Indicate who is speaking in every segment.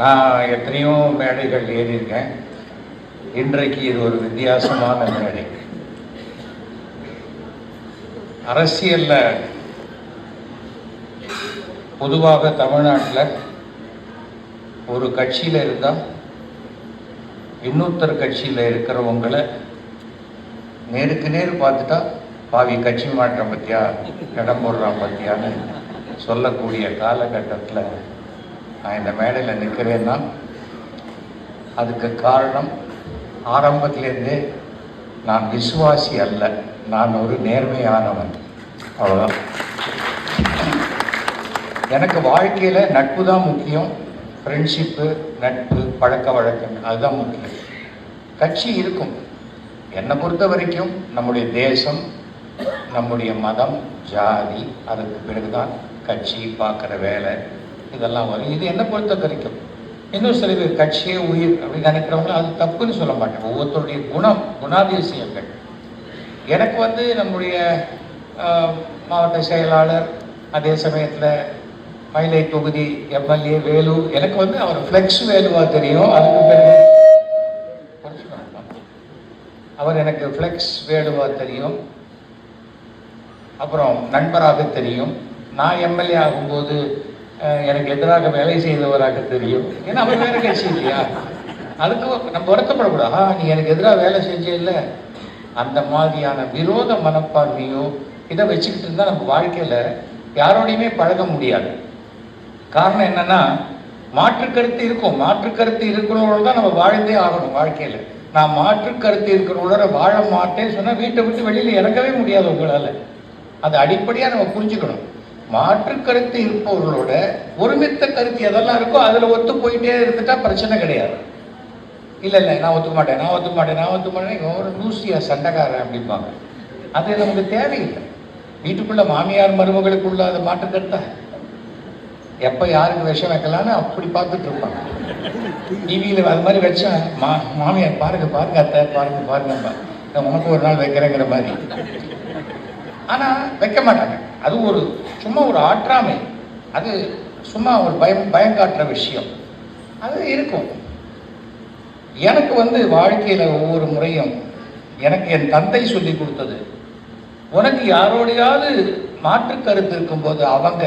Speaker 1: நான் எத்தனையோ மேடைகள் ஏறியிருக்கேன். இன்றைக்கு இது ஒரு வித்தியாசமான மேடை. அரசியலில் பொதுவாக தமிழ்நாட்டில் ஒரு கட்சியில் இருந்தால் இன்னொருத்தர் கட்சியில் இருக்கிறவங்கள நேருக்கு நேர் பார்த்துட்டா பாவி கட்சி மாற்றம் பற்றியா இடம் போடுறான் பற்றியான்னு சொல்லக்கூடிய காலகட்டத்தில் நான் இந்த மேடையில் நிற்கிறேன்னா அதுக்கு காரணம் ஆரம்பத்திலேருந்தே நான் விசுவாசி அல்ல. நான் ஒரு நேர்மையானவன். அவ்வளோதான் எனக்கு வாழ்க்கையில் நட்பு தான் முக்கியம். ஃப்ரெண்ட்ஷிப்பு நட்பு பழக்க வழக்கம் அதுதான் முக்கியம். கட்சி இருக்கும். என்னை பொறுத்த வரைக்கும் நம்முடைய தேசம் நம்முடைய மதம் ஜாதி அதுக்கு பிறகுதான் கட்சி பார்க்குற வேலை. இதெல்லாம் வரும். இது என்னை பொறுத்த வரைக்கும். இன்னும் சில பேர் கட்சியே உயிர் அப்படின்னு நினைக்கிறவங்கள அது தப்புன்னு சொல்ல மாட்டேன் ஒவ்வொருத்தருடைய குணம் குணாதிசயங்கள். எனக்கு வந்து நம்முடைய மாவட்ட செயலாளர் அதே சமயத்தில் மயிலை தொகுதி எம்எல்ஏ வேலு எனக்கு வந்து அவர் ஃப்ளெக்ஸ் வேலுவாக தெரியும். அதுக்கு பிறகு அவர் எனக்கு ஃப்ளெக்ஸ் வேலுவாக தெரியும். அப்புறம் நண்பராக தெரியும். நான் எம்எல்ஏ ஆகும்போது எனக்கு எதிராக வேலை செய்தவராக தெரியும். ஏன்னா அவர் வேற கட்சி இல்லையா? அதுக்கு நம்ம வருத்தப்படக்கூடாது. ஆ நீ எனக்கு எதிராக வேலை செஞ்சே இல்லை அந்த மாதிரியான விரோத மனப்பான்மையோ இதை வச்சுக்கிட்டு இருந்தால் நம்ம வாழ்க்கையில் யாரோடையுமே பழக முடியாது. காரணம் என்னன்னா மாற்று கருத்து இருக்கும். மாற்று கருத்து இருக்கிறவங்களோட தான் நம்ம வாழ்ந்தே ஆகணும் வாழ்க்கையில். நான் மாற்று கருத்து இருக்கிறவங்களோட வாழ மாட்டேன்னு சொன்னால் வீட்டை விட்டு வெளியில் இறங்கவே முடியாது உங்களால். அது அடிப்படையாக நம்ம புரிஞ்சுக்கணும். மாற்று கருத்து இருப்பவர்களோட ஒருமித்த கருத்து எதெல்லாம் இருக்கோ அதில் ஒத்து போயிட்டே இருந்துட்டா பிரச்சனை கிடையாது. இல்லை இல்லை நான் ஒத்துக்க மாட்டேன் நான் ஒத்துக்க மாட்டேன் நான் ஒத்துக்க மாட்டேன் இவன் ஒரு லூசியா சண்டைக்காரன் அப்படிம்பாங்க. அது நமக்கு தேவையில்லை. வீட்டுக்குள்ள மாமியார் மருமகளுக்குள்ள அது மாற்று கருத்தா? எப்போ யாருக்கு விஷம் வைக்கலான்னு அப்படி பார்த்துட்டு இருப்பாங்க. டிவியில் அது மாதிரி வச்சா மா மாமியார் பாருங்க பாருங்க அத்தை பாருங்க பாருங்கப்பா. உனக்கு ஒரு நாள் வைக்கிறேங்கிற மாதிரி. ஆனால் வைக்க மாட்டாங்க. அது ஒரு சும்மா ஒரு ஆற்றாமை. அது சும்மா ஒரு பயம் பயம் காட்டுற விஷயம். அது இருக்கும். எனக்கு வந்து வாழ்க்கையில் ஒவ்வொரு முறையும் எனக்கு என் தந்தை சொல்லி கொடுத்தது. உனக்கு யாரோடையாவது மாற்று கருத்து இருக்கும்போது அவங்க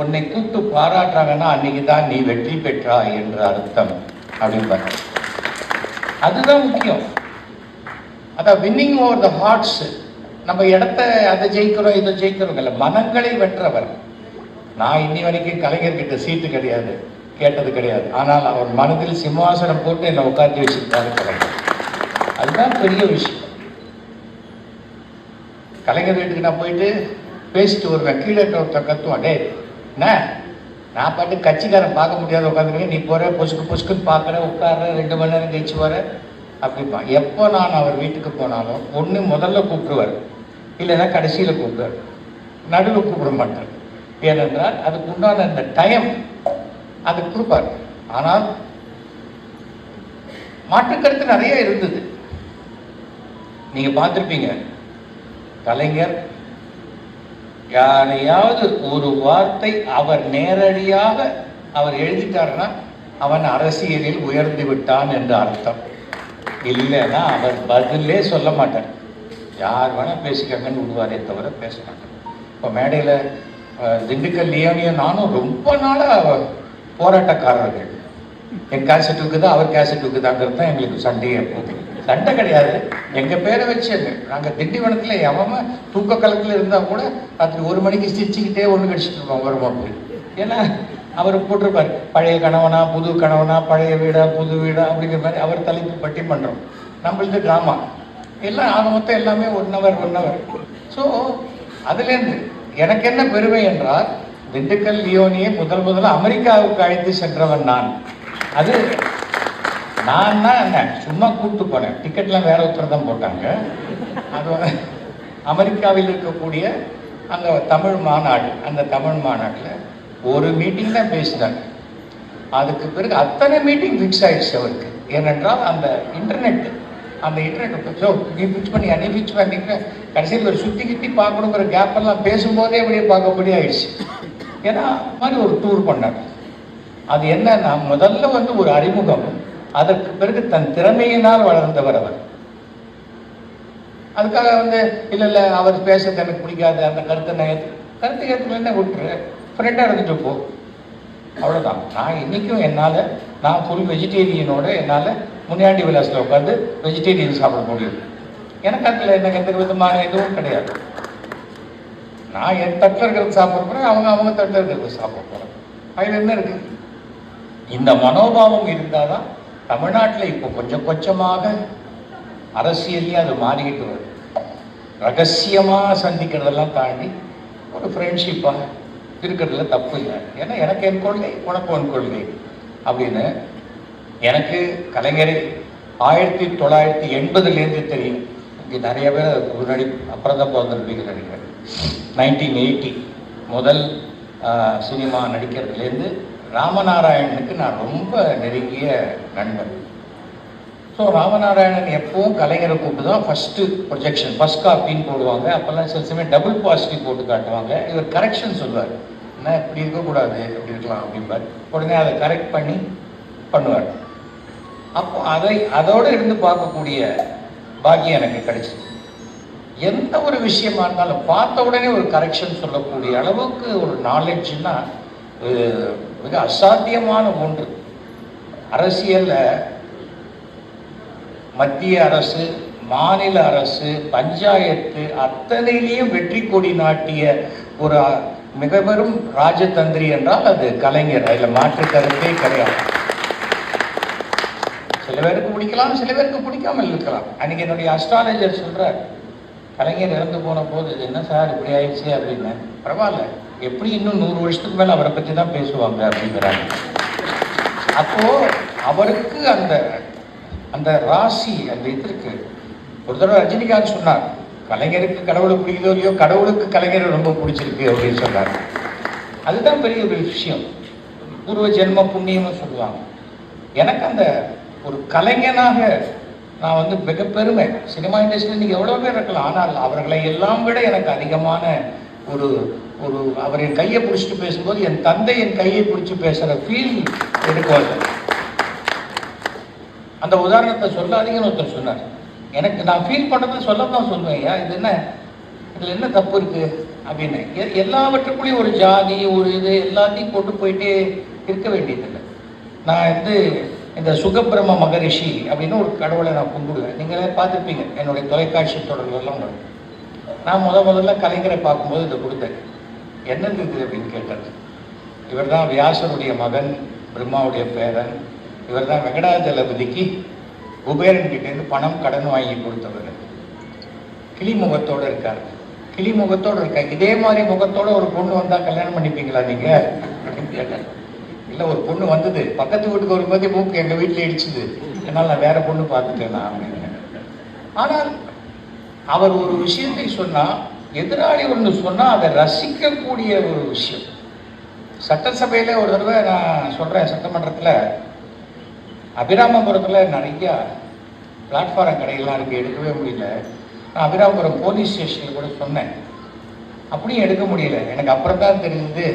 Speaker 1: உன்னை கூப்பிட்டு பாராட்டுறாங்கன்னா அன்னைக்கு தான் நீ வெற்றி பெற்றாய் என்ற அர்த்தம் அப்படிம்பாங்க. அதுதான் முக்கியம். அதான் வின்னிங் ஓவர் த ஹார்ட்ஸ் நம்ம இடத்த அதை ஜெயிக்கிறோம் இதை ஜெயிக்கிறோம் இல்லை. மனங்களை வென்றவர். நான் இன்னி வரைக்கும் கலைஞர்கிட்ட சீட்டு கிடையாது கேட்டது கிடையாது. ஆனால் அவர் மனதில் சிம்மாசனம் போட்டு என்னை உட்காந்து வச்சிருக்காரு கலைஞர். அதுதான் பெரிய விஷயம். கலைஞர் வீட்டுக்கு நான் போயிட்டு பேசிட்டு வருவேன். கீழே ஒருத்தர் ஒருத்தன் கத்துவான் டே என்ன? நான் பாட்டு கட்சிக்காரன் பார்க்க முடியாத உட்காந்துருக்கேன். நீ போகிற பொசுக்கு பொசுக்குன்னு பார்க்குற உட்கார ரெண்டு மணி நேரம் கழிச்சு வர அப்படிப்பான் எப்போ நான் அவர் வீட்டுக்கு போனாலும் ஒன்று முதல்ல கூப்பிடுவார். இல்லைன்னா கடைசியில் கூப்பிடுவார். நடுவில் கூப்பிட மாட்டார். ஏனென்றால் அதுக்கு உண்டான அந்த டைம் அது கொடுப்பார். ஆனால் மாற்றுக்கருத்து நிறைய இருந்தது. நீங்கள் பார்த்துருப்பீங்க கலைஞர் யாரையாவது ஒரு வார்த்தை அவர் நேரடியாக அவர் எழுதிட்டாருன்னா அவன் அரசியலில் உயர்ந்து விட்டான் என்று அர்த்தம். இல்லைன்னா அவர் பதிலே சொல்ல மாட்டார். யார் வேணால் பேசிக்கங்கன்னு விடுவாரே தவிர பேச மாட்டேன் இப்போ மேடையில் திண்டுக்கல் லியோனியும் நானும் ரொம்ப நாளாக போராட்டக்காரர்கள். என் கேசட் இருக்குதா அவர் கேசட் இருக்குதாங்கிறது தான் எங்களுக்கு சண்டையே எப்போது சண்டை கிடையாது. எங்கள் பேரை வச்சு நாங்கள் திண்டிவனத்தில் எவன் தூக்க கலத்தில் இருந்தால் கூட ராத்திரி ஒரு மணிக்கு சிரிச்சுக்கிட்டே ஒன்று கடிச்சிட்டு இருப்போம் வருமா போய். ஏன்னா அவர் போட்டிருப்பார். பழைய கணவனா புது கணவனா பழைய வீடா புது வீடா அப்படிங்கிற மாதிரி அவர் தலைப்பு பட்டி பண்ணுறோம் நம்மளது கிராமம் எல்லாம் ஆக மொத்தம் எல்லாமே one hour one hour so அதுலேருந்து எனக்கு என்ன பெருமை என்றால் திண்டுக்கல் லியோனியை முதல் முதல்ல அமெரிக்காவுக்கு அழைத்து சென்றவன் நான். அது நான் தான் என்ன சும்மா கூப்பிட்டு போனேன். டிக்கெட்லாம் வேற ஒருத்தர் தான் போட்டாங்க. அது அமெரிக்காவில் இருக்கக்கூடிய அந்த தமிழ் மாநாடு அந்த தமிழ் மாநாட்டில் ஒரு மீட்டிங் தான் பேசினாங்க. அதுக்கு பிறகு அத்தனை மீட்டிங் ஃபிக்ஸ் ஆயிடுச்சு அவருக்கு. ஏனென்றால் அந்த இன்டர்நெட் அந்த இன்டர்நெட் ஸோ நீ பிச் பண்ணி நீ பிச் பண்ணிக்க கடைசியில் ஒரு சுற்றி கிட்டி பார்க்கணுங்கிற கேப்பெல்லாம் பேசும்போதே அப்படியே பார்க்கபடி ஆயிடுச்சு. ஏன்னா மாதிரி ஒரு டூர் பண்ணார். அது என்னன்னா முதல்ல வந்து ஒரு அறிமுகம் அதற்கு பிறகு தன் திறமையினால் வளர்ந்தவர் அவர். அதுக்காக வந்து இல்லை இல்லை அவர் பேசுறது எனக்கு பிடிக்காது அந்த கருத்தை நான் ஏத்து கருத்தை ஏற்றுக்கலன்னா விட்டுரு ஃப்ரெண்டாக இருந்துட்டு போ. அவ்வளோதான் நான் இன்றைக்கும் என்னால் நான் ஃபுல் வெஜிடேரியனோட என்னால் முனியாண்டி விலாஸில் உட்காந்து வெஜிடேரியன் சாப்பிட முடியும் எனக்கு அதில் எனக்கு எந்த விதமான எதுவும் கிடையாது. நான் என் தட்டில் இருக்கிறது சாப்பிட போகிறேன் அவங்க அவங்க தட்டில் இருக்கிறது சாப்பிட போகிறேன் அதில் என்ன இருக்குது இந்த மனோபாவம் இருந்தால் தான் தமிழ்நாட்டில் இப்போ கொஞ்சம் கொஞ்சமாக அரசியல்லையும் அது மாறிக்கிட்டு வருது. ரகசியமாக சந்திக்கிறதெல்லாம் தாண்டி ஒரு ஃப்ரெண்ட்ஷிப்பாக இருக்கிறதுல தப்பு இல்லை. ஏன்னா எனக்கு என் கொள்கை உனக்கு உன் கொள்கை. அப்படின்னு எனக்கு கலைஞரை ஆயிரத்தி தொள்ளாயிரத்தி எண்பதுலேருந்து தெரியும். இங்கே நிறைய பேர் அதுக்கு முன்னாடி அப்புறம் தான் பிறந்திருப்பீங்க நினைக்கிறேன். நைன்டீன் எயிட்டி முதல் சினிமா நடிக்கிறதுலேருந்து ராமநாராயணனுக்கு நான் ரொம்ப நெருங்கிய நண்பன். ஸோ ராமநாராயணன் எப்பவும் கலைஞரை கூப்பிட்டு தான் ஃபஸ்ட்டு ப்ரொஜெக்ஷன் ஃபஸ்ட் காப்பின்னு போடுவாங்க. அப்போல்லாம் சில சமயம் டபுள் பாசிட்டிவ் போட்டு காட்டுவாங்க. இவர் கரெக்ஷன் சொல்லுவார். நான் இப்படி இருக்கக்கூடாது இப்படி இருக்கலாம் அப்படிம்பார். உடனே அதை கரெக்ட் பண்ணி பண்ணுவார். அப்போ அதை அதோடு இருந்து பார்க்கக்கூடிய பாக்கியம் எனக்கு கிடைச்சிது எந்த ஒரு விஷயமா இருந்தாலும் பார்த்த உடனே ஒரு கரெக்ஷன் சொல்லக்கூடிய அளவுக்கு ஒரு நாலேஜ்னா மிக அசாத்தியமான ஒன்று. அரசியலில் மத்திய அரசு மாநில அரசு பஞ்சாயத்து அத்தனையிலையும் வெற்றி கொடி நாட்டிய ஒரு மிக பெரும் ராஜதந்திரி என்றால் அது கலைஞர் அதில் மாற்று கருத்தே கிடையாது. சில பேருக்கு பிடிக்கலாம் சில பேருக்கு பிடிக்காமல் இருக்கலாம். அன்னைக்கு என்னுடைய அஸ்ட்ராலஜர் சொல்கிறார் கலைஞர் இறந்து போன போது இது என்ன சார் இப்படி ஆயிடுச்சு அப்படின்னு? பரவாயில்ல எப்படி இன்னும் நூறு வருஷத்துக்கு மேலே அவரை பற்றி தான் பேசுவாங்க? அப்படிங்கிறாங்க அப்போ அவருக்கு அந்த அந்த ராசி அந்த இது இருக்குது ஒரு தடவை ரஜினிகாந்த் சொன்னார் கலைஞருக்கு கடவுளை பிடிக்குதோ இல்லையோ கடவுளுக்கு கலைஞரை ரொம்ப பிடிச்சிருக்கு அப்படின்னு சொன்னார் அதுதான் பெரிய ஒரு விஷயம். பூர்வ ஜென்ம புண்ணியம்னு சொல்லுவாங்க. எனக்கு அந்த ஒரு கலைஞனாக நான் வந்து மிக பெருமை. சினிமா இண்டஸ்ட்ரியில் நீங்கள் எவ்வளோ பேர் இருக்கலாம். ஆனால் அவர்களை எல்லாம் விட எனக்கு அதிகமான ஒரு ஒரு அவர் என் கையை பிடிச்சிட்டு பேசும்போது என் தந்தை என் கையை பிடிச்சி பேசுகிற ஃபீல் எடுக்கும் அந்த உதாரணத்தை சொல்லாதீங்கன்னு ஒருத்தர் சொன்னார். எனக்கு நான் ஃபீல் பண்ணுறது சொல்ல தான் சொல்லுவேன் ஐயா. இது என்ன? இதில் என்ன தப்பு இருக்குது அப்படின்னு. எல்லாவற்றுக்குள்ளேயும் ஒரு ஜாதி ஒரு இது எல்லாத்தையும் கொண்டு போயிட்டே இருக்க வேண்டியதில்லை. நான் வந்து இந்த சுகபிரம மகரிஷி அப்படின்னு ஒரு கடவுளை நான் கும்பிடுவேன். நீங்களே பார்த்துருப்பீங்க என்னுடைய தொலைக்காட்சி தொடர்களெல்லாம் வரும். நான் முத முதல்ல கலைஞரை பார்க்கும்போது இதை கொடுத்தேன். என்னது இது அப்படின்னு கேட்டது இவர் தான் வியாசருடைய மகன் பிரம்மாவுடைய பேரன். இவர் தான் வெங்கடாஜலபதிக்கு குபேரன் கிட்டேருந்து பணம் கடன் வாங்கி கொடுத்தவர். கிளி முகத்தோடு இருக்கார். கிளி முகத்தோடு இருக்கார். இதே மாதிரி முகத்தோட ஒரு பொண்ணு வந்தால் கல்யாணம் பண்ணிப்பீங்களா நீங்கள் அப்படின்னு கேட்டார். இல்லை ஒரு பொண்ணு வந்தது. பக்கத்து வீட்டுக்கு வரும்போது மூக்கு எங்கள் வீட்டில் இடிச்சுது. என்னால் நான் வேற பொண்ணு பார்த்துட்டேன் நான் அப்படின்னு ஆனால் அவர் ஒரு விஷயத்தை சொன்னால் எதிராளி ஒன்று சொன்னால் அதை ரசிக்கக்கூடிய ஒரு விஷயம். சட்டசபையில் ஒரு தடவை நான் சொல்கிறேன் சட்டமன்றத்தில் அபிராமபுரத்தில் நிறையா பிளாட்ஃபாரம் கடைகள்லாம் இருக்குது எடுக்கவே முடியல. நான் அபிராமபுரம் போலீஸ் ஸ்டேஷனில் கூட சொன்னேன். அப்படியும் எடுக்க முடியல. எனக்கு அப்புறம் தான் தெரிஞ்சது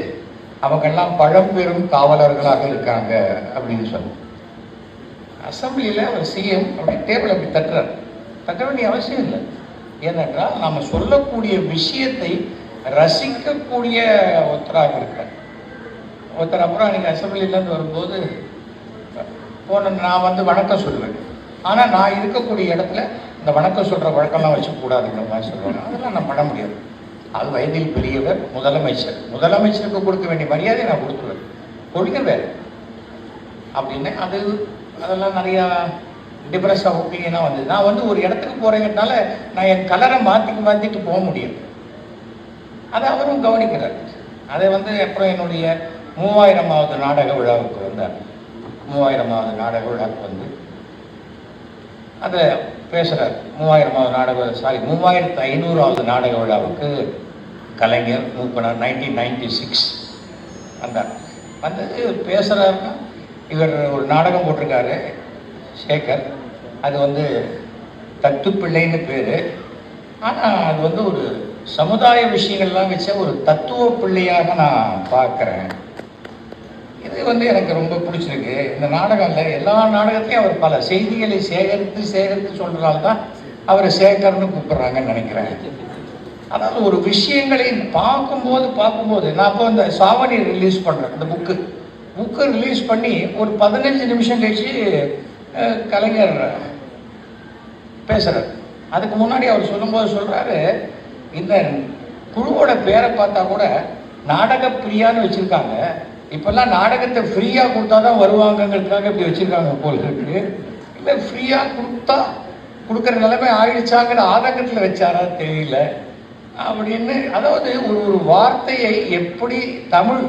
Speaker 1: அவங்கெல்லாம் பழம்பெரும் காவலர்களாக இருக்காங்க அப்படின்னு சொன்னேன் அசம்பிளியில் அவர் சிஎம் அப்படி டேபிள் அப்படி தட்டுறார். தட்ட வேண்டிய அவசியம் இல்லை. ஏனென்றால் நாம் சொல்லக்கூடிய விஷயத்தை ரசிக்கக்கூடிய ஒருத்தராக இருக்கார் ஒருத்தர் அப்புறம் அன்றைக்கி அசம்பிளிலேருந்து வரும்போது போன நான் வந்து வணக்கம் சொல்லுவேன். ஆனால் நான் இருக்கக்கூடிய இடத்துல இந்த வணக்கம் சொல்கிற வழக்கம்லாம் வச்சுக்கூடாதுங்கிற மாதிரி சொல்லுவாங்க. அதெல்லாம் நான் பண்ண முடியாது. அது வயதில் பெரியவர் முதலமைச்சர். முதலமைச்சருக்கு கொடுக்க வேண்டிய மரியாதையை நான் கொடுத்துருவேன். கொள்கை வேறு. அப்படின்னு அது அதெல்லாம் நிறையா டிப்ரெஸ்ஸாக ஒப்பீனியனாக வந்தது. நான் வந்து ஒரு இடத்துக்கு போகிறேங்கிறதுனால நான் என் கலரை மாற்றி மாற்றிட்டு போக முடியும் அதை அவரும் கவனிக்கிறார். அதை வந்து அப்புறம் என்னுடைய மூவாயிரமாவது நாடக விழாவுக்கு வந்தார். மூவாயிரமாவது நாடக விழாவுக்கு வந்து அதை பேசுகிறார் மூவாயிரமாவது நாடக சாரி மூவாயிரத்து ஐநூறாவது நாடக விழாவுக்கு Kalaignar Moopanar nineteen ninety six வந்தார். வந்து பேசுகிறாருன்னா இவர் ஒரு நாடகம் போட்டிருக்காரு சேகர். அது வந்து தத்துப்பிள்ளைன்னு பேர். ஆனால் அது வந்து ஒரு சமுதாய விஷயங்கள்லாம் வச்ச ஒரு தத்துவ பிள்ளையாக நான் பார்க்குறேன். இது வந்து எனக்கு ரொம்ப பிடிச்சிருக்கு. இந்த நாடகம்ல எல்லா நாடகத்தையும் அவர் பல செய்திகளை சேகரித்து சேகரித்து சொல்றதால தான் அவரை சேகர்னு கூப்பிடுறாங்கன்னு நினைக்கிறேன். அதாவது ஒரு விஷயங்களை பார்க்கும்போது பார்க்கும்போது நான் இப்போ இந்த சாவணி ரிலீஸ் பண்ணுறேன் இந்த புக்கு புக்கு ரிலீஸ் பண்ணி ஒரு பதினஞ்சு நிமிஷம் கழிச்சு கலைஞர் பேசுகிறார் அதுக்கு முன்னாடி அவர் சொல்லும்போது சொல்கிறாரு இந்த குழுவோட பேரை பார்த்தா கூட நாடக பிரியான்னு வச்சுருக்காங்க. இப்போல்லாம் நாடகத்தை ஃப்ரீயாக கொடுத்தா தான் வருவாங்கங்கிறதுக்காக இப்படி வச்சுருக்காங்க போல் இருக்கு. இல்லை ஃப்ரீயாக கொடுத்தா கொடுக்குற நிலைமை ஆயிடுச்சாங்கிற ஆதங்கத்தில் வச்சாரா தெரியல. அப்படின்னு அதாவது ஒரு ஒரு வார்த்தையை எப்படி தமிழ்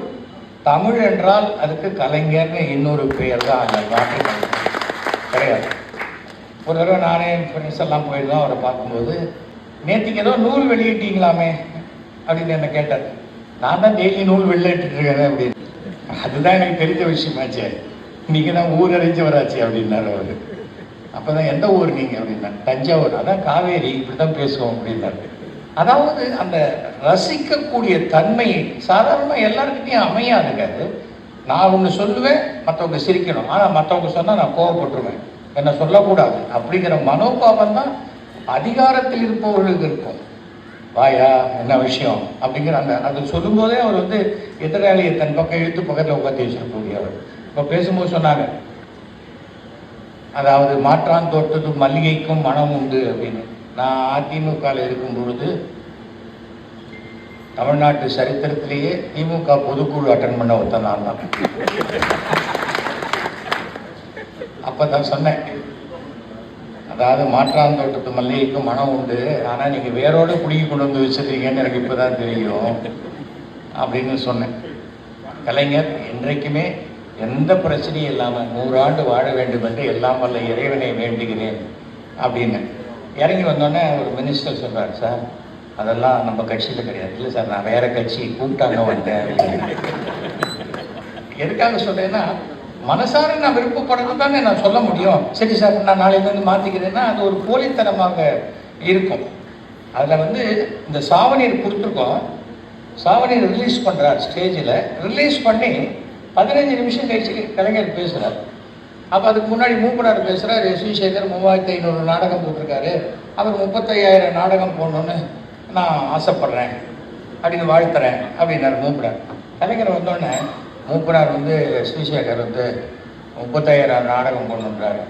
Speaker 1: தமிழ் என்றால் அதுக்கு கலைஞர்னு இன்னொரு பெயர் தான் அந்த வார்த்தை கிடையாது. ஒரு தடவை நானே ஃப்ரெண்ட்ஸ் எல்லாம் போயிருந்தோம் அவரை பார்க்கும்போது நேற்றுக்கு ஏதோ நூல் வெளியிட்டீங்களாமே? அப்படின்னு என்ன கேட்டார். நான் தான் டெய்லி நூல் வெளியிட்டு இருக்கேன் அப்படின்னு. அதுதான் எனக்கு தெரிஞ்ச விஷயமாச்சே நீங்கள் தான் ஊர் அறிஞ்சவராச்சு அப்படின்னாரு அவர். அப்போ தான் எந்த ஊர் நீங்கள் அப்படின்னா? தஞ்சாவூர். அதான் காவேரி இப்படி தான் பேசுவோம் அப்படின்னாரு. அதாவது அந்த ரசிக்கக்கூடிய தன்மை சாதாரணமாக எல்லாருக்கிட்டையும் அமையாதுங்க அது. நான் ஒன்று சொல்லுவேன் மற்றவங்க சிரிக்கணும். ஆனால் மற்றவங்க சொன்னால் நான் கோவப்பட்டுருவேன். என்ன சொல்லக்கூடாது. அப்படிங்கிற மனோபாவம் தான் அதிகாரத்தில் இருப்பவர்களுக்கு இருக்கும். வாயா என்ன விஷயம்? அப்படிங்கிற அந்த அது சொல்லும்போதே அவர் வந்து எதிராளியை தன் பக்கம் இழுத்து பக்கத்தில் உட்காந்து வச்சிருக்கக்கூடியவர் இப்போ பேசும்போது சொன்னாங்க அதாவது மாற்றான் தோட்டத்து மல்லிகைக்கும் மனம் உண்டு அப்படின்னு. நான் அதிமுகவில் இருக்கும் பொழுது தமிழ்நாட்டு சரித்திரத்திலேயே திமுக பொதுக்குழு அட்டன் பண்ண ஒருத்தன் நான் தான். அப்போ தான் சொன்னேன் அதாவது மாற்றான் தோட்டத்து மல்லிகைக்கும் மனம் உண்டு. ஆனால் நீங்கள் வேரோடு குடிக்கி கொண்டு வந்து வச்சிருக்கீங்கன்னு எனக்கு இப்போ தான் தெரியும் அப்படின்னு சொன்னேன். கலைஞர் என்றைக்குமே எந்த பிரச்சனையும் இல்லாமல் நூறாண்டு வாழ வேண்டும் என்று எல்லாம் வல்ல இறைவனை வேண்டுகிறேன் அப்படின்னு. இறங்கி வந்தோடனே ஒரு மினிஸ்டர் சொல்கிறார் சார் அதெல்லாம் நம்ம கட்சியில் கிடையாது. இல்லை சார் நான் வேறு கட்சி கூப்பிட்டாங்க வந்தேன் எதுக்காக சொல்கிறேன்னா மனசார நான் விருப்பப்படுறது தானே நான் சொல்ல முடியும். சரி சார் நான் நாளையிலேருந்து மாற்றிக்கிறேன்னா அது ஒரு போலித்தனமாக இருக்கும். அதில் வந்து இந்த சாவணியர் கொடுத்துருக்கோம். சாவணியர் ரிலீஸ் பண்ணுறார் ஸ்டேஜில். ரிலீஸ் பண்ணி பதினஞ்சு நிமிஷம் கழிச்சு கலைஞர் பேசுகிறார் அப்போ அதுக்கு முன்னாடி மூப்பனார் பேசுகிறார் எஸ் வி சேகர் மூவாயிரத்தி ஐநூறு நாடகம் போட்டிருக்காரு. அவர் முப்பத்தையாயிரம் நாடகம் போடணுன்னு நான் ஆசைப்பட்றேன். அப்படின்னு வாழ்த்துறேன் அப்படின்னாரு மூப்பனார். கலைஞர் வந்தோடனே மூப்பனார் வந்து எஸ் வந்து முப்பத்தாயிரம் நாடகம் போடணுன்றாரு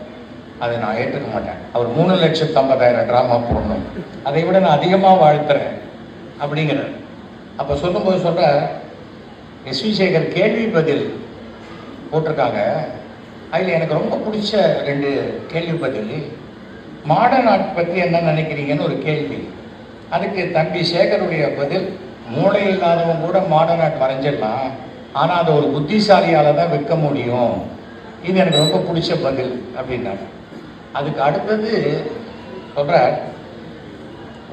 Speaker 1: அதை நான் ஏற்றுக்க மாட்டேன். அவர் மூணு லட்சத்து ஐம்பதாயிரம் ட்ராமா போடணும். அதை விட நான் அதிகமாக வாழ்த்துறேன் அப்படிங்கிறார். அப்போ சொல்லும்போது சொல்ற எஸ் சேகர் கேள்வி பதில் போட்டிருக்காங்க. அதில் எனக்கு ரொம்ப பிடிச்ச ரெண்டு கேள்வி பதில் மாடர்ன் ஆர்ட் பற்றி என்ன நினைக்கிறீங்கன்னு ஒரு கேள்வி. அதுக்கு தம்பி சேகருடைய பதில் மூளை இல்லாதவங்க கூட மாடர்ன் ஆர்ட் வரைஞ்சிடலாம் ஆனால் அதை ஒரு புத்திசாலியால் தான் விற்க முடியும். இது எனக்கு ரொம்ப பிடிச்ச பதில் அப்படின்னாங்க. அதுக்கு அடுத்தது சொல்கிறார்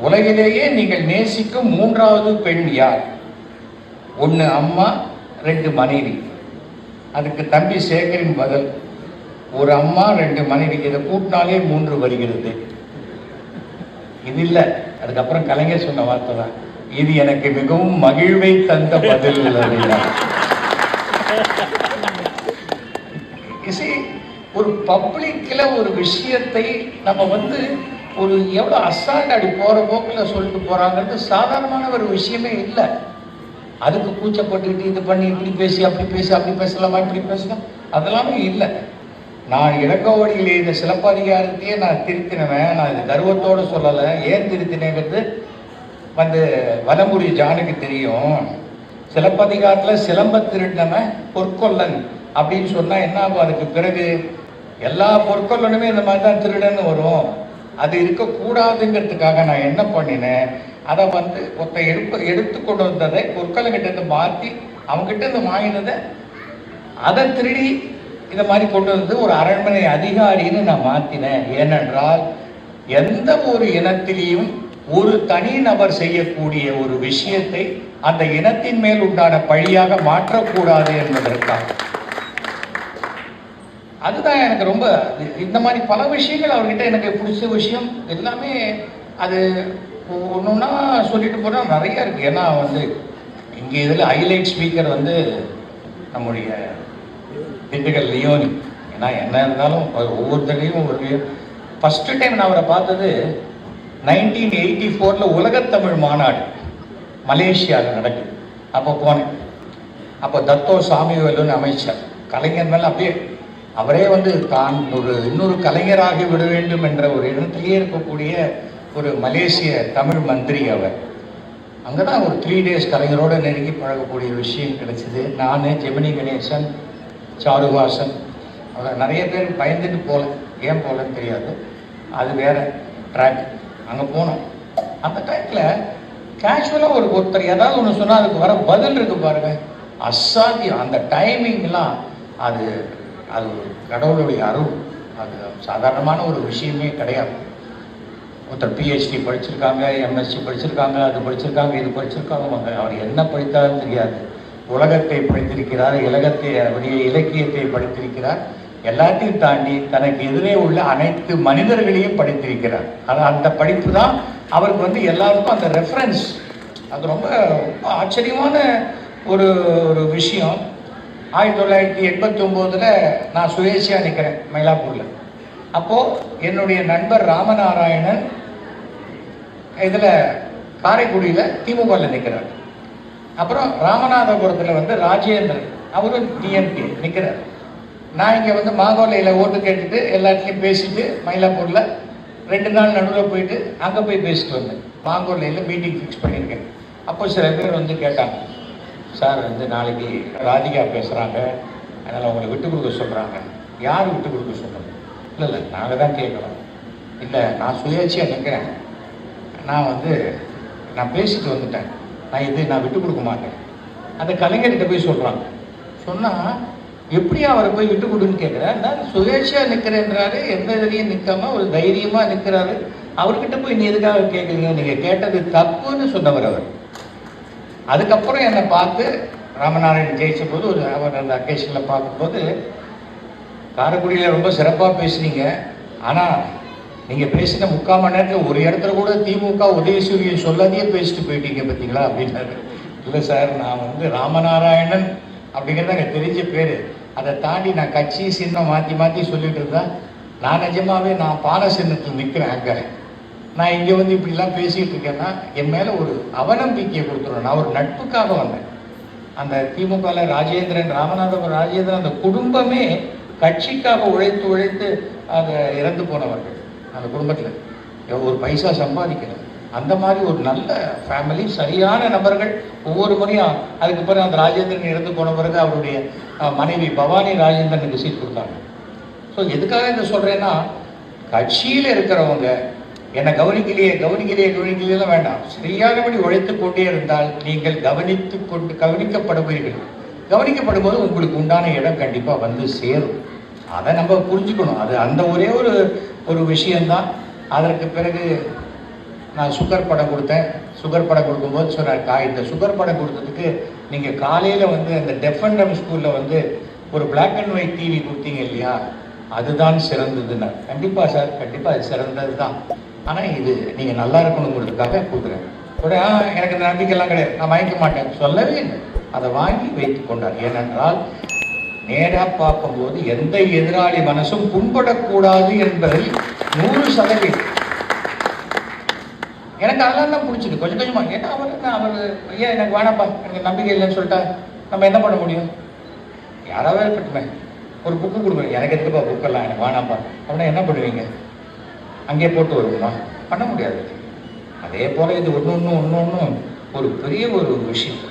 Speaker 1: உலகிலேயே நீங்கள் நேசிக்கும் மூன்றாவது பெண் யார்? ஒன்று அம்மா ரெண்டு மனைவி. அதுக்கு தம்பி சேகரின் பதில் ஒரு அம்மா ரெண்டு மனைவி. இதை கூட்டினாலே மூன்று வருகிறது. இது இல்லை. அதுக்கப்புறம் கலைஞர் சொன்ன வார்த்தை தான். இது எனக்கு மிகவும் மகிழ்வை தந்த பதில் அப்படின்னா இசை ஒரு பப்ளிக்கில் ஒரு விஷயத்தை நம்ம வந்து ஒரு எவ்வளோ அசால்ட் அடி போகிற போக்கில் சொல்லிட்டு போகிறாங்கிறது சாதாரணமான ஒரு விஷயமே இல்லை. அதுக்கு கூச்சப்பட்டுக்கிட்டு இது பண்ணி இப்படி பேசி அப்படி பேசி அப்படி பேசலாமா இப்படி பேசலாம்? அதெல்லாமே இல்லை. நான் இலக்கோவடியில் இந்த சிலப்பதிகாரத்தையே நான் திருத்தினவன் நான் இது கர்வத்தோடு சொல்லலை ஏன் திருத்தினேங்கிறது வந்து வலமுறை ஜானுக்கு தெரியும். சிலப்பதிகாரத்தில் சிலம்ப திருடினவன் பொற்கொல்லன் அப்படின்னு சொன்னால் என்ன ஆகும்? அதுக்கு பிறகு எல்லா பொற்கொல்லனுமே இந்த மாதிரி தான் திருடன்னு வரும். அது இருக்கக்கூடாதுங்கிறதுக்காக நான் என்ன பண்ணினேன்? அதை வந்து ஒருத்த எடுப்ப எடுத்து கொண்டு வந்ததை பொற்கொல்லங்கிட்ட இருந்து மாற்றி அவங்ககிட்ட இருந்து வாங்கினதை அதை திருடி இந்த மாதிரி கொண்டு வந்து ஒரு அரண்மனை அதிகாரின்னு நான் மாற்றினேன் ஏனென்றால் எந்த ஒரு இனத்திலையும் ஒரு தனி நபர் செய்யக்கூடிய ஒரு விஷயத்தை அந்த இனத்தின் மேல் உண்டான பழியாக மாற்றக்கூடாது என்பதற்காக. அதுதான் எனக்கு ரொம்ப இந்த மாதிரி பல விஷயங்கள் அவர்கிட்ட எனக்கு பிடிச்ச விஷயம். எல்லாமே அது ஒன்றுன்னா சொல்லிட்டு போனால் நிறைய இருக்குது ஏன்னா வந்து இங்கே இதில் ஹைலைட் ஸ்பீக்கர் வந்து நம்முடைய திண்டுக்கல் லியோனி. ஏன்னா என்ன இருந்தாலும் ஒவ்வொருத்தரையும் ஒரு ஃபஸ்ட்டு டைம் நான் அவரை பார்த்தது நைன்டீன் எயிட்டி ஃபோரில் உலகத்தமிழ் மாநாடு மலேசியாவில் நடக்குது. அப்போ போனேன். அப்போ தத்தோ சாமிவேலுன்னு அமைச்சர். கலைஞர் மேலே அப்படியே அவரே வந்து தான் ஒரு இன்னொரு கலைஞராகி விட வேண்டும் என்ற ஒரு இடத்திலேயே இருக்கக்கூடிய ஒரு மலேசிய தமிழ் மந்திரி அவர். அங்கே தான் ஒரு த்ரீ டேஸ் கலைஞரோடு நெருங்கி பழகக்கூடிய விஷயம் கிடைச்சிது. நான் ஜெமினி கணேசன் சாருவாசன் அவர் நிறைய பேர் பயந்துட்டு போகல ஏன் போகலன்னு தெரியாது. அது வேற ட்ராக் அங்கே போனோம். அந்த டைமில் கேஷுவலாக ஒரு ஒருத்தர் ஏதாவது ஒன்று சொன்னால் அதுக்கு வர பதில் இருக்கு பாருங்க. அசாத்தியம். அந்த டைமிங்லாம் அது அது ஒரு கடவுளுடைய அருள். அது சாதாரணமான ஒரு விஷயமே கிடையாது. ஒருத்தர் பிஹெச்டி படிச்சிருக்காங்க எம்எஸ்சி படிச்சிருக்காங்க அது படிச்சிருக்காங்க இது படிச்சிருக்காங்க. அவர் என்ன படித்தாலும் தெரியாது. உலகத்தை படித்திருக்கிறார் இலகத்தை அவருடைய இலக்கியத்தை படித்திருக்கிறார். எல்லாத்தையும் தாண்டி தனக்கு எதிரே உள்ள அனைத்து மனிதர்களையும் படித்திருக்கிறார். அது அந்த படிப்பு தான் அவருக்கு வந்து எல்லாருக்கும் அந்த ரெஃபரன்ஸ் அது ரொம்ப ரொம்ப ஆச்சரியமான ஒரு ஒரு விஷயம். ஆயிரத்தி தொள்ளாயிரத்தி எண்பத்தி ஒம்போதில் நான் சுயேட்சையாக நிற்கிறேன் மயிலாப்பூரில். அப்போது என்னுடைய நண்பர் ராமநாராயணன் இதில் காரைக்குடியில் திமுகவில் நிற்கிறார் அப்புறம் ராமநாதபுரத்தில் வந்து ராஜேந்திரன் அவரும் டிஎம்கே நிற்கிறார் நான் இங்கே வந்து மாங்கோலையில் ஓட்டு கேட்டுட்டு எல்லாத்தையும் பேசிட்டு மயிலாப்பூரில் ரெண்டு நாள் நடுவில் போயிட்டு அங்கே போய் பேசிட்டு வந்தேன். மாங்கோலையில் மீட்டிங் ஃபிக்ஸ் பண்ணியிருக்கேன். அப்போ சில பேர் வந்து கேட்டாங்க சார் வந்து நாளைக்கு ராதிகா பேசுகிறாங்க அதனால் உங்களை விட்டு கொடுக்க சொல்கிறாங்க யார் விட்டு கொடுக்க சொல்கிறது இல்லை இல்லை நாங்கள் தான் கேட்குறோம். இல்லை நான் சுயேட்சையாக நிற்கிறேன் நான் வந்து நான் பேசிட்டு வந்துட்டேன். நான் இது நான் விட்டு கொடுக்க மாட்டேன். அந்த கலைஞர்கிட்ட போய் சொல்கிறாங்க சொன்னால் எப்படி அவரை போய் விட்டு கொடுன்னு கேட்குறேன். நான் சுயேட்சையாக நிற்கிறேன்றாரு. எந்த இதுலையும் நிற்காம ஒரு தைரியமாக நிற்கிறாரு. அவர்கிட்ட போய் நீ எதுக்காக கேட்குறீங்க? நீங்கள் கேட்டது தப்புன்னு சொன்னவர் அவர். அதுக்கப்புறம் என்னை பார்த்து ராமநாராயணன் ஜெயிச்ச போது ஒரு அவர் அந்த அக்கேஷனில் பார்க்கும்போது காரைக்குடியில் ரொம்ப சிறப்பாக பேசுனீங்க. ஆனால் நீங்கள் பேசின முக்கால் மணி நேரத்தில் ஒரு இடத்துல கூட திமுக உதயசூரியன் சொல்லாதையே பேசிட்டு போயிட்டீங்க பார்த்தீங்களா அப்படின்னாரு. இல்லை சார் நான் வந்து ராமநாராயணன் அப்படிங்கிறது எனக்கு தெரிஞ்ச பேர். அதை தாண்டி நான் கட்சி சின்னம் மாற்றி மாற்றி சொல்லிட்டு இருந்தேன் நான் நிஜமாவே நான் பால சின்னத்தில் நிற்கிறேன் அங்கே நான் இங்கே வந்து இப்படிலாம் பேசிகிட்டு இருக்கேன்னா என் மேலே ஒரு அவநம்பிக்கையை கொடுத்துருவேன் நான் ஒரு நட்புக்காக வந்தேன். அந்த திமுகவில் ராஜேந்திரன் ராமநாதபுரம் ராஜேந்திரன் அந்த குடும்பமே கட்சிக்காக உழைத்து உழைத்து அதை இறந்து போனவர்கள். அந்த குடும்பத்தில் ஒரு பைசா சம்பாதிக்கிறது அந்த மாதிரி ஒரு நல்ல ஃபேமிலி சரியான நபர்கள் ஒவ்வொரு முறையும் அதுக்கு பிறகு அந்த ராஜேந்திரன் இறந்து போன பிறகு அவருடைய மனைவி பவானி ராஜேந்திரனுக்கு சீட் கொடுத்தாங்க. ஸோ எதுக்காக இதை சொல்கிறேன்னா கட்சியில் இருக்கிறவங்க என்னை கவனிக்கலையே கவனிக்கலையே கவனிக்கலையே வேண்டாம். சரியானபடி உழைத்து கொண்டே இருந்தால் நீங்கள் கவனித்து கொண்டு கவனிக்கப்படுவீர்கள். கவனிக்கப்படும் போது உங்களுக்கு உண்டான இடம் கண்டிப்பாக வந்து சேரும். அதை நம்ம புரிஞ்சுக்கணும். அது அந்த ஒரே ஒரு ஒரு விஷயந்தான் அதற்கு பிறகு நான் சுகர் படம் கொடுத்தேன். சுகர் படம் கொடுக்கும்போது சொன்னார் கா இந்த சுகர் படம் கொடுத்ததுக்கு நீங்கள் காலையில் வந்து அந்த டெஃப் அண்ட் ஸ்கூலில் வந்து ஒரு பிளாக் அண்ட் ஒயிட் டிவி கொடுத்தீங்க இல்லையா? அதுதான் சிறந்ததுன்னா. கண்டிப்பாக சார் கண்டிப்பாக அது சிறந்தது தான் ஆனால் இது நீங்கள் நல்லா இருக்கணுங்கிறதுக்காக கொடுக்குறேன். உடனே "ஆ, எனக்கு இந்த நம்பிக்கைலாம் கிடையாது. நான் வாங்கிக்க மாட்டேன். சொல்லவே இல்லை. அதை வாங்கி வைத்து கொண்டார். ஏனென்றால் நேராக பார்க்கும்போது எந்த எதிராளி மனசும் புண்படக்கூடாது என்பதில் நூறு சதவீதம். எனக்கு அதெல்லாம் தான் பிடிச்சிது. கொஞ்சம் கொஞ்சமா. ஏன்னா அவர் என்ன அவர் ஐயா எனக்கு வேணாப்பா எனக்கு நம்பிக்கை இல்லைன்னு சொல்லிட்டா நம்ம என்ன பண்ண முடியும்? யாராவது இருக்கட்டுமே. ஒரு புக்கு கொடுங்க எனக்கு எதுக்குப்பா புக்கெல்லாம் எனக்கு வேணாம்ப்பா. அப்படின்னா என்ன பண்ணுவீங்க? அங்கேயே போட்டு வருவோமா? பண்ண முடியாது. அதே போல் இது ஒன்று ஒன்று ஒன்று ஒன்று ஒரு பெரிய ஒரு விஷயம்